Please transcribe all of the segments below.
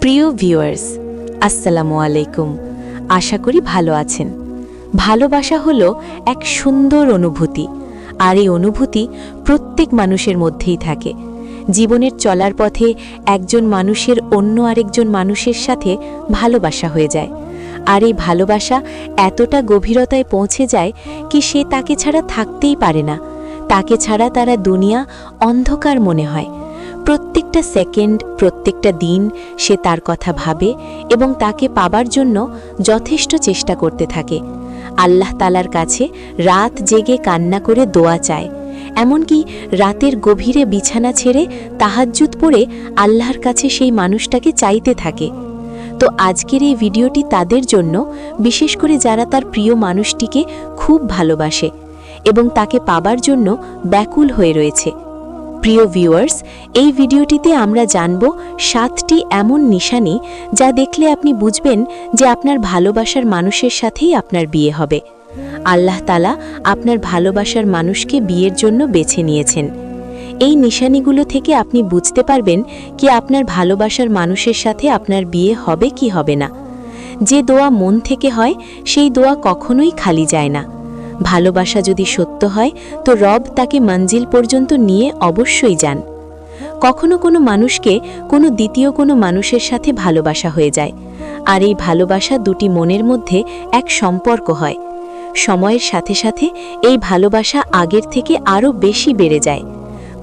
প্রিয় ভিউয়ার্স, আসসালামু আলাইকুম। আশা করি ভালো আছেন। ভালোবাসা হলো এক সুন্দর অনুভূতি, আর এই অনুভূতি প্রত্যেক মানুষের মধ্যেই থাকে। জীবনের চলার পথে একজন মানুষের অন্য আরেকজন মানুষের সাথে ভালোবাসা হয়ে যায়। আর এই ভালোবাসা এতটা গভীরতায় পৌঁছে যায় কি সে তাকে ছাড়া থাকতেই পারে না। তাকে ছাড়া তারা দুনিয়া অন্ধকার মনে হয়। প্রত্যেকটা সেকেন্ড, প্রত্যেকটা দিন সে তার কথা ভাবে এবং তাকে পাবার জন্য যথেষ্ট চেষ্টা করতে থাকে। আল্লাহ তালার কাছে রাত জেগে কান্না করে দোয়া চায়। এমনকি রাতের গভীরে বিছানা ছেড়ে তাহাজ্জুদ পড়ে আল্লাহর কাছে সেই মানুষটাকে চাইতে থাকে। তো আজকের এই ভিডিওটি তাদের জন্য, বিশেষ করে যারা তার প্রিয় মানুষটিকে খুব ভালোবাসে এবং তাকে পাবার জন্য ব্যাকুল হয়ে রয়েছে। প্রিয় ভিউয়ার্স এই ভিডিওটিতে আমরা জানব সাতটি এমন নিশানি যা দেখলে আপনি বুঝবেন যে আপনার ভালোবাসার মানুষের সাথেই আপনার বিয়ে হবে। আল্লাহ তালা আপনার ভালোবাসার মানুষকে বিয়ের জন্য বেছে নিয়েছেন। এই নিশানিগুলো থেকে আপনি বুঝতে পারবেন কি আপনার ভালোবাসার মানুষের সাথে আপনার বিয়ে হবে কি হবে না। যে দোয়া মন থেকে হয়, সেই দোয়া কখনোই খালি যায় না। ভালোবাসা যদি সত্য হয়, তো রব তাকে মঞ্জিল পর্যন্ত নিয়ে অবশ্যই যান। কখনো কোনো মানুষকে কোনো দ্বিতীয় কোনো মানুষের সাথে ভালোবাসা হয়ে যায়। আর এই ভালোবাসা দুটি মনের মধ্যে এক সম্পর্ক হয়। সময়ের সাথে সাথে এই ভালোবাসা আগের থেকে আরও বেশি বেড়ে যায়।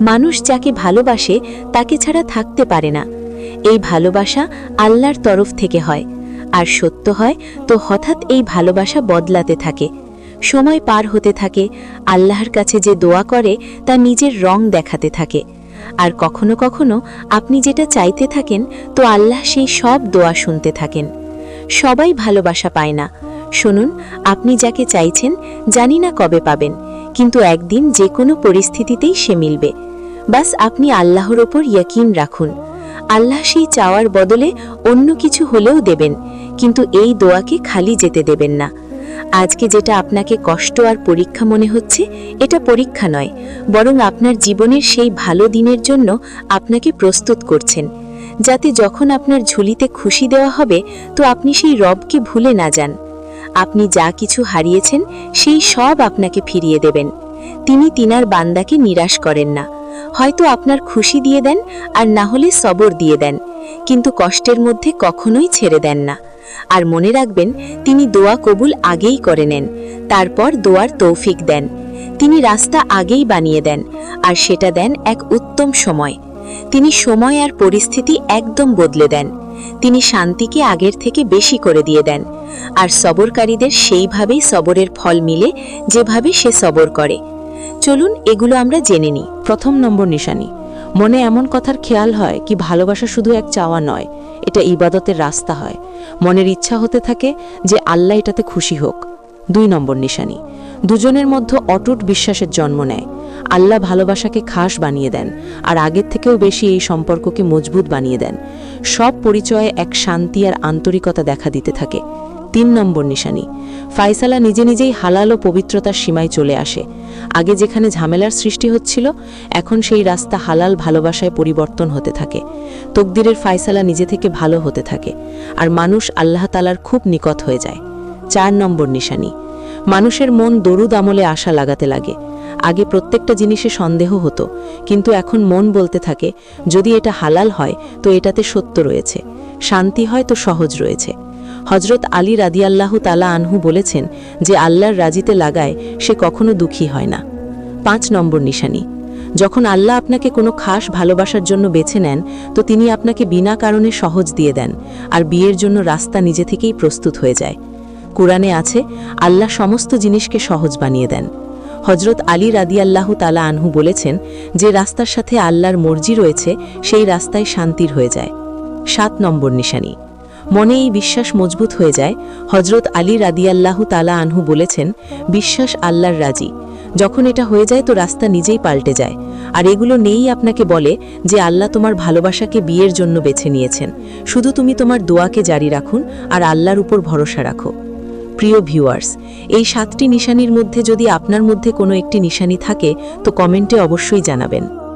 মানুষ যাকে ভালোবাসে, তাকে ছাড়া থাকতে পারে না। এই ভালোবাসা আল্লাহর তরফ থেকে হয়। আর সত্য হয়, তো হঠাৎ এই ভালোবাসা বদলাতে থাকে। সময় পার হতে থাকে, আল্লাহর কাছে যে দোয়া করে তা নিজের রং দেখাতে থাকে। আর কখনো কখনো আপনি যেটা চাইতে থাকেন, তো আল্লাহ সেই সব দোয়া শুনতে থাকেন। সবাই ভালোবাসা পায় না। শুনুন, আপনি যাকে চাইছেন, জানি না কবে পাবেন, কিন্তু একদিন যে কোনো পরিস্থিতিতেই সে মিলবে। বাস আপনি আল্লাহর ওপর ইয়াকিন রাখুন। আল্লাহ সেই চাওয়ার বদলে অন্য কিছু হলেও দেবেন, কিন্তু এই দোয়াকে খালি যেতে দেবেন না। আজকে যেটা আপনাকে কষ্ট আর পরীক্ষা মনে হচ্ছে, এটা পরীক্ষা নয়, বরং আপনার জীবনের সেই ভালো দিনের জন্য আপনাকে প্রস্তুত করছেন। যাতে যখন আপনার ঝুলিতে খুশি দেওয়া হবে, তো আপনি সেই রবকে ভুলে না যান। আপনি যা কিছু হারিয়েছেন, সেই সব আপনাকে ফিরিয়ে দেবেন। তিনি তিনার বান্দাকে নিরাশ করেন না। হয়তো আপনার খুশি দিয়ে দেন, আর না হলে সবর দিয়ে দেন, কিন্তু কষ্টের মধ্যে কখনোই ছেড়ে দেন না। আর মনে রাখবেন, তিনি দোয়া কবুল আগেই করে নেন, তারপর দোয়ার তৌফিক দেন। তিনি রাস্তা আগেই বানিয়ে দেন, আর সেটা দেন এক উত্তম সময়। তিনি সময় আর পরিস্থিতি একদম বদলে দেন। তিনি শান্তিকে আগের থেকে বেশি করে দিয়ে দেন, আর সবরকারীদের সেইভাবেই সবরের ফল মিলে যেভাবে সে সবর করে। চলুন এগুলো আমরা জেনে নিই। প্রথম নম্বর নিশানি। মনে এমন কথার খেয়াল হয় কি ভালোবাসা শুধু এক চাওয়া নয় এটা ইবাদতের রাস্তা হয়। মনের ইচ্ছা হতে থাকে যে আল্লাহ এটাতে খুশি হোক। দুই নম্বর নিশানি। দুজনের মধ্যে অটুট বিশ্বাসের জন্ম নেয়। আল্লাহ ভালোবাসাকে খাস বানিয়ে দেন আর আগের থেকেও বেশি এই সম্পর্ককে মজবুত বানিয়ে দেন। সব পরিচয়ে এক শান্তি আর আন্তরিকতা দেখা দিতে থাকে। তিন নম্বর নিশানি। ফাইসালা নিজে নিজেই হালাল ও পবিত্রতার সীমায় চলে আসে। আগে যেখানে ঝামেলার সৃষ্টি হচ্ছিল, এখন সেই রাস্তা হালাল ভালোবাসায় পরিবর্তন হতে থাকে। তকদিরের ফাইসালা নিজে থেকে ভালো হতে থাকে, আর মানুষ আল্লাহ তালার খুব নিকট হয়ে যায়। চার নম্বর নিশানি। মানুষের মন দরুদ আমলে আশা লাগাতে লাগে। আগে প্রত্যেকটা জিনিসে সন্দেহ হতো, কিন্তু এখন মন বলতে থাকে, যদি এটা হালাল হয়, তো এটাতে সত্য রয়েছে। শান্তি হয়, তো সহজ রয়েছে। হজরত আলী রাদিয়াল্লাহু তালা আনহু বলেছেন যে আল্লাহর রাজিতে লাগায় সে কখনো দুঃখী হয় না। পাঁচ নম্বর নিশানি, যখন আল্লাহ আপনাকে কোনো খাস ভালোবাসার জন্য বেছে নেন, তো তিনি আপনাকে বিনা কারণে সহজ দিয়ে দেন আর বিয়ের জন্য রাস্তা নিজে থেকেই প্রস্তুত হয়ে যায়। কোরআনে আছে, আল্লাহ সমস্ত জিনিসকে সহজ বানিয়ে দেন। হজরত আলী রাদিয়াল্লাহু তালা আনহু বলেছেন যে রাস্তার সাথে আল্লাহর মর্জি রয়েছে, সেই রাস্তায় শান্তির হয়ে যায়। সাত নম্বর নিশানি মনে এই বিশ্বাস মজবুত হয়ে যায়। হজরত আলী রাদিয়াল্লাহু তালা আনহু বলেছেন, বিশ্বাস আল্লাহর রাজি। যখন এটা হয়ে যায় তো রাস্তা নিজেই পাল্টে যায়। আর এগুলো নেই আপনাকে বলে যে আল্লাহ তোমার ভালোবাসাকে বিয়ের জন্য বেছে নিয়েছেন। শুধু তুমি তোমার দোয়াকে জারি রাখুন আর আল্লাহর উপর ভরসা রাখো। প্রিয় ভিউয়ার্স, এই সাতটি নিশানির মধ্যে যদি আপনার মধ্যে কোনো একটি নিশানি থাকে, তো কমেন্টে অবশ্যই জানাবেন।